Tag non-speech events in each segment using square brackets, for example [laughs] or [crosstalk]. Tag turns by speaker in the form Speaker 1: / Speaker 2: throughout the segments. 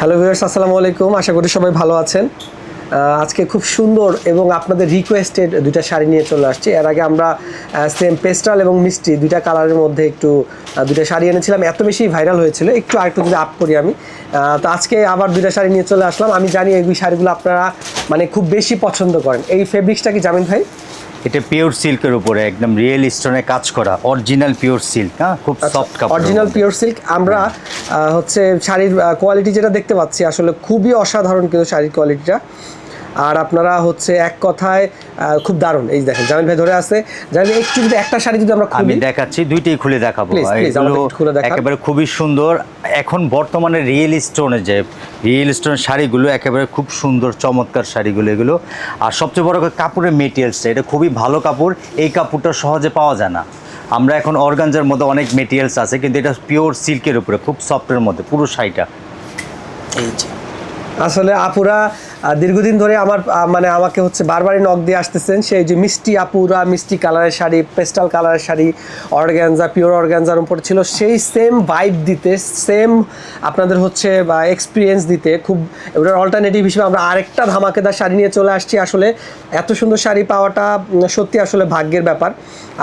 Speaker 1: Hello viewers আসসালামু আলাইকুম। আশা করি সবাই ভালো আছেন। আজকে খুব সুন্দর এবং আপনাদের রিকোয়েস্টেড দুইটা শাড়ি নিয়ে চলে আসছি। এর আগে আমরা সেম পেস্টাল এবং মিষ্টি দুইটা কালারের মধ্যে একটু দুইটা শাড়ি এনেছিলাম। এত বেশি ভাইরাল হয়েছিল। একটু আরেকটু যদি আপ করি আমি। তো আজকে আবার দুইটা শাড়ি নিয়ে চলে আসলাম। আমি জানি এই শাড়িগুলো আপনারা মানে খুব বেশি পছন্দ করেন। এই ফেব্রিক্সটা কি জামিন ভাই?
Speaker 2: এটা পিওর সিল্কের উপরে একদম রিয়েল স্টোনে কাজ করা অরিজিনাল পিওর সিল্ক হ্যাঁ? খুব সফট কাপড়
Speaker 1: অরিজিনাল পিওর সিল্ক আমরা হচ্ছে শাড়ির কোয়ালিটি যেটা দেখতে পাচ্ছি আসলে খুবই অসাধারণ কিন্তু শাড়ির কোয়ালিটিটা আর আপনারা হচ্ছে এক কথায় খুব দারুণ। এই দেখেন জামিল ভাই ধরে আছে। জামিল একটু যদি একটা শাড়ি যদি আমরা
Speaker 2: আমি দেখাচ্ছি দুইটাই খুলে দেখাবো। একেবারে খুবই সুন্দর। এখন বর্তমানে রিয়েল স্টোনে যে রিয়েল স্টোনের শাড়িগুলো একেবারে খুব সুন্দর চমৎকার শাড়িগুলো এগুলো। আর সবচেয়ে বড় কথা কাপড়ের মেটেরিয়ালসটা এটা খুবই ভালো কাপড় এই কাপড়টা সহজে পাওয়া যায় না। আমরা এখন অর্গানজার মধ্যে অনেক মেটেরিয়ালস আছে কিন্তু এটা পিওর সিল্কের উপরে খুব সফটের মধ্যে পুরো শাড়িটা। এই যে।
Speaker 1: আসলে আপুরা দীর্ঘদিন ধরে আমার মানে আমাকে হচ্ছে বারবারই নখ দিয়ে আসতেছেন। সেই যে মিষ্টি আপুরা, মিষ্টি কালারের শাড়ি পেস্টাল কালারের শাড়ি অর্গ্যানজা পিওর অর্গ্যানজার উপর ছিল। সেই সেম ভাইব দিতে সেম আপনাদের হচ্ছে, বা এক্সপিরিয়েন্স দিতে খুব এবার অল্টারনেটিভ হিসেবে আমরা আরেকটা ধামাকেদার শাড়ি নিয়ে চলে আসছি। আসলে এত সুন্দর শাড়ি পাওয়াটা সত্যি আসলে ভাগ্যের ব্যাপার।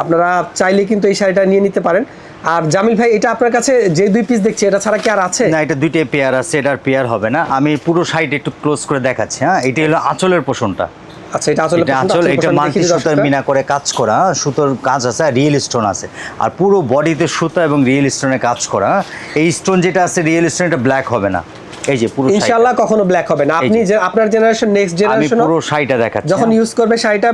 Speaker 1: আপনারা চাইলে কিন্তু এই শাড়িটা নিয়ে নিতে পারেন। আর জামিল ভাই এটা আপনার কাছে যে দুই পিস দেখছি এটা ছাড়া কি আর আছে?
Speaker 2: না এটা দুইটাই পেয়ার আছে এটার পেয়ার হবে না। আমি পুরো সাইড একটু ক্লোজ করে দেখাচ্ছি হ্যাঁ? এটা হলো আঁচলের পোষণটা।
Speaker 1: আচ্ছা এটা আসলে
Speaker 2: আঁচল এটা মাল্টি সুতার মিনা করে কাজ করা হ্যাঁ? সুতোর কাজ আছে আর রিয়েল স্টোন আছে। আর পুরো বডিতে সুতা এবং রিয়েল স্টোনে কাজ করা হ্যাঁ? এই স্টোন যেটা আছে রিয়েল স্টোন এটা ব্ল্যাক হবে না। এই যে পুরো
Speaker 1: ইনশাআল্লাহ কখনো ব্ল্যাক হবে না। আপনি যে। আপনার জেনারেশন নেক্সট জেনারেশন
Speaker 2: পুরো শাড়িটা দেখাচ্ছি।
Speaker 1: যখন
Speaker 2: হ্যাঁ?
Speaker 1: ইউজ করবে শাড়িটা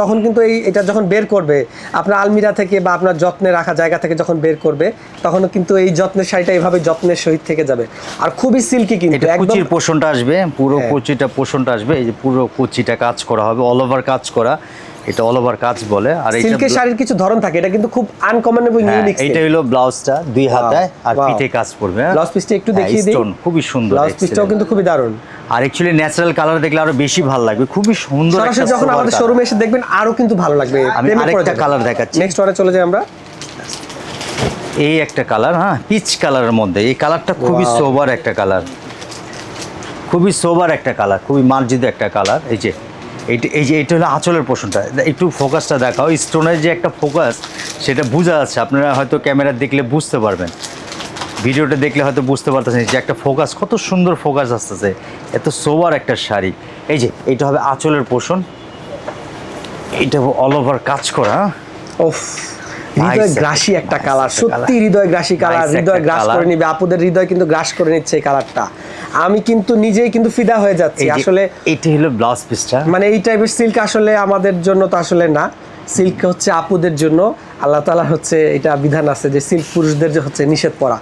Speaker 1: তখন কিন্তু এই এটা যখন বের করবে আপনার আলমিরা থেকে বা আপনার যত্নে রাখা জায়গা থেকে যখন বের করবে তখন কিন্তু এই যত্নের শাড়িটা এইভাবে যত্নের সহিত থেকে যাবে। আর খুবই সিল্কি কিন্তু
Speaker 2: কুচির পোষণটা আসবে পুরো
Speaker 1: হ্যাঁ।
Speaker 2: কুচিটা পোষণটা আসবে এই যে পুরো কুচিটা কাজ করা হবে অল ওভার কাজ করা। এটা অল ওভার কাজ বলে আর এটা
Speaker 1: সিল্কের শাড়ির কিছু ধরন থাকে এটা কিন্তু খুব আনকমন এবং
Speaker 2: হ্যাঁ,
Speaker 1: ইউনিক
Speaker 2: এইটা হলো ব্লাউজটা দুই হাতায় আর পিঠে কাজ পড়বে হ্যাঁ?
Speaker 1: ব্লাউজ পিসটা একটু
Speaker 2: হ্যাঁ,
Speaker 1: দেখিয়ে দিই।
Speaker 2: খুবই সুন্দর
Speaker 1: ব্লাউজ পিসটাও কিন্তু খুবই দারুণ।
Speaker 2: আর অ্যাকচুয়ালি ন্যাচারাল কালার দেখলে আরও বেশি ভালো লাগবে খুবই সুন্দর
Speaker 1: সরাসরি
Speaker 2: একটা
Speaker 1: যখন আমাদের শোরুমে এসে দেখবেন আরও কিন্তু ভালো লাগবে।
Speaker 2: আমি আরেকটা কালার দেখাচ্ছি।
Speaker 1: নেক্সট ওয়ারে চলে যাই আমরা।
Speaker 2: এই একটা কালার হ্যাঁ পিচ কালারের মধ্যে। এই কালারটা খুবই. সোবার একটা কালার খুবই সোবার একটা কালার খুবই মার্জিত একটা কালার এই যে এইটা এই যে এটা হলো আঁচলের পোষণটা। একটু ফোকাসটা দেখাও। স্টোনের যে একটা ফোকাস সেটা বোঝা যাচ্ছে। আপনারা হয়তো ক্যামেরা দেখলে বুঝতে পারবেন। ভিডিওটা দেখলে হয়তো বুঝতে পারতেছেন যে একটা ফোকাস কত সুন্দর ফোকাস আসতেছে। এত সোবার একটা শাড়ি। এই যে এইটা হবে আঁচলের পোষণ। এইটা অল ওভার কাজ করা হ্যাঁ?
Speaker 1: ওফ হৃদয়
Speaker 2: Nice একটা-
Speaker 1: কালার। সত্যি। হৃদয় গ্রাসী কালার। হৃদয় গ্রাস করে নিবে। আপুদের হৃদয় কিন্তু গ্রাস করে নিচ্ছে এই কালারটা। আমি কিন্তু নিজেই কিন্তু ফিদা হয়ে যাচ্ছি আসলে
Speaker 2: এইটা হলো ব্লাউজ পিসটা।
Speaker 1: মানে এই টাইপের সিল্ক আসলে আমাদের জন্য তো আসলে না। সিল্ক হচ্ছে আপুদের জন্য আল্লাহ তালা হচ্ছে এটা বিধান আছে যে সিল্ক পুরুষদের যে হচ্ছে নিষেধ পরা।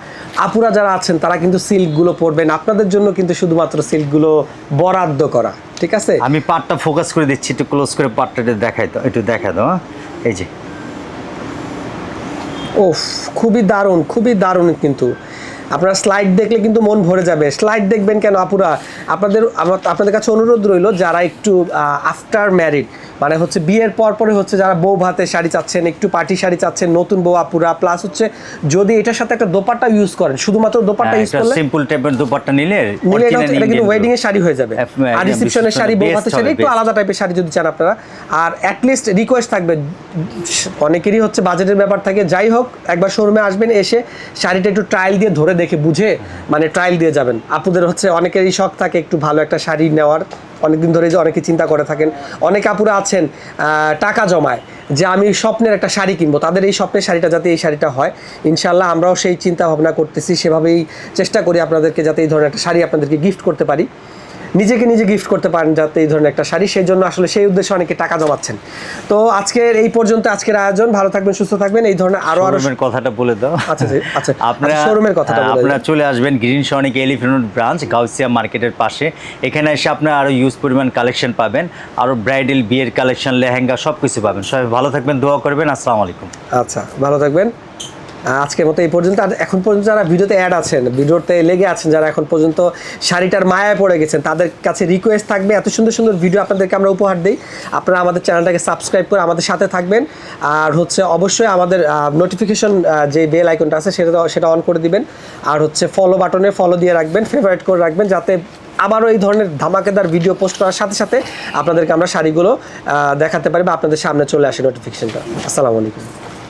Speaker 1: আপুরা যারা আছেন তারা কিন্তু সিল্কগুলো পরবেন আপনাদের জন্য কিন্তু শুধুমাত্র সিল্কগুলো বরাদ্দ করা ঠিক আছে?
Speaker 2: আমি পাটটা ফোকাস করে দিচ্ছি একটু ক্লোজ করে একটু দেখাই তো একটু দেখা দাও হ্যাঁ? এই যে।
Speaker 1: ওফ খুবই দারুণ খুবই দারুণ কিন্তু। আপনারা স্লাইড দেখলে কিন্তু মন ভরে যাবে। স্লাইড দেখবেন কেন আপুরা? আপনাদের আমার আপনাদের কাছে অনুরোধ রইল যারা একটু আফটার ম্যারিড মানে হচ্ছে বিয়ের পর পরে হচ্ছে যারা বউ ভাতে শাড়ি চাচ্ছেন একটু পার্টি শাড়ি চাচ্ছেন নতুন বউ আপুরা প্লাস হচ্ছে যদি এটার সাথে একটা দোপাট্টা ইউজ করেন শুধুমাত্র দোপাট্টা ইউজ করলে
Speaker 2: সিম্পল টাইপের দুপাট্টা নিলে
Speaker 1: নিলে এটা কিন্তু ওয়েডিং এর শাড়ি হয়ে যাবে।
Speaker 2: হ্যাঁ,
Speaker 1: আর রিসেপশনের শাড়ি বউ ভাতের শাড়ি একটু আলাদা টাইপের শাড়ি যদি চান আপনারা। আর অ্যাটলিস্ট রিকোয়েস্ট থাকবে। অনেকেরই হচ্ছে বাজেটের ব্যাপার থাকে। যাই হোক একবার শোরুমে আসবেন এসে শাড়িটা একটু ট্রায়াল দিয়ে ধরে দেখে বুঝে মানে ট্রায়াল দিয়ে যাবেন। আপুদের হচ্ছে অনেকেরই শখ থাকে একটু ভালো একটা শাড়ি নেওয়ার। অনেকদিন ধরে যে অনেকে চিন্তা করে থাকেন। অনেক আপুরা আছেন টাকা জমায়, যে আমি স্বপ্নের একটা শাড়ি কিনবো। তাদের এই স্বপ্নের শাড়িটা যাতে এই শাড়িটা হয় ইনশাল্লাহ আমরাও সেই চিন্তা ভাবনা করতেছি। সেভাবেই চেষ্টা করি আপনাদেরকে যাতে এই ধরনের একটা শাড়ি আপনাদেরকে গিফট করতে পারি। নিজেকে নিজে গিফট করতে পারেন যাতে এই ধরনের একটা শাড়ি। সেই জন্য আসলে সেই উদ্দেশ্যে অনেকে টাকা জমাচ্ছেন। তো আজকের এই পর্যন্ত আজকের আয়োজন। ভালো থাকবেন সুস্থ থাকবেন। এই ধরনের আরও
Speaker 2: আরও কথাটা বলে দাও।
Speaker 1: আচ্ছা, আচ্ছা। [laughs]
Speaker 2: আপনারা
Speaker 1: আচ্ছা, শোরুমের কথাটা
Speaker 2: হ্যাঁ, আপনারা চলে আসবেন green sonic elephant branch Gausia মার্কেটের পাশে। এখানে এসে আপনারা আরও ইউজ পরিমাণ কালেকশন পাবেন। আরও ব্রাইডাল বিয়ের কালেকশন লেহেঙ্গা সব কিছু পাবেন। সবাই ভালো থাকবেন দোয়া করবেন। আসসালামু আলাইকুম।
Speaker 1: আচ্ছা ভালো থাকবেন। আজকের মতো এই পর্যন্ত। আর এখন পর্যন্ত যারা ভিডিওতে অ্যাড আছেন, ভিডিওতে লেগে আছেন, যারা এখন পর্যন্ত শাড়িটার মায়ায় পড়ে গেছেন, তাদের কাছে রিকোয়েস্ট থাকবে, এত সুন্দর সুন্দর ভিডিও আপনাদেরকে আমরা উপহার দিই। আপনারা আমাদের চ্যানেলটাকে সাবস্ক্রাইব করে আমাদের সাথে থাকবেন। আর হচ্ছে অবশ্যই আমাদের নোটিফিকেশন যে বেল আইকনটা আছে, সেটা সেটা অন করে দিবেন। আর হচ্ছে ফলো বাটনে ফলো দিয়ে রাখবেন ফেভারিট করে রাখবেন, যাতে আবারও এই ধরনের ধামাকেদার ভিডিও পোস্ট করার সাথে সাথে আপনাদেরকে আমরা শাড়িগুলো দেখাতে পারি বা আপনাদের সামনে চলে আসে নোটিফিকেশনটা আসসালামু আলাইকুম।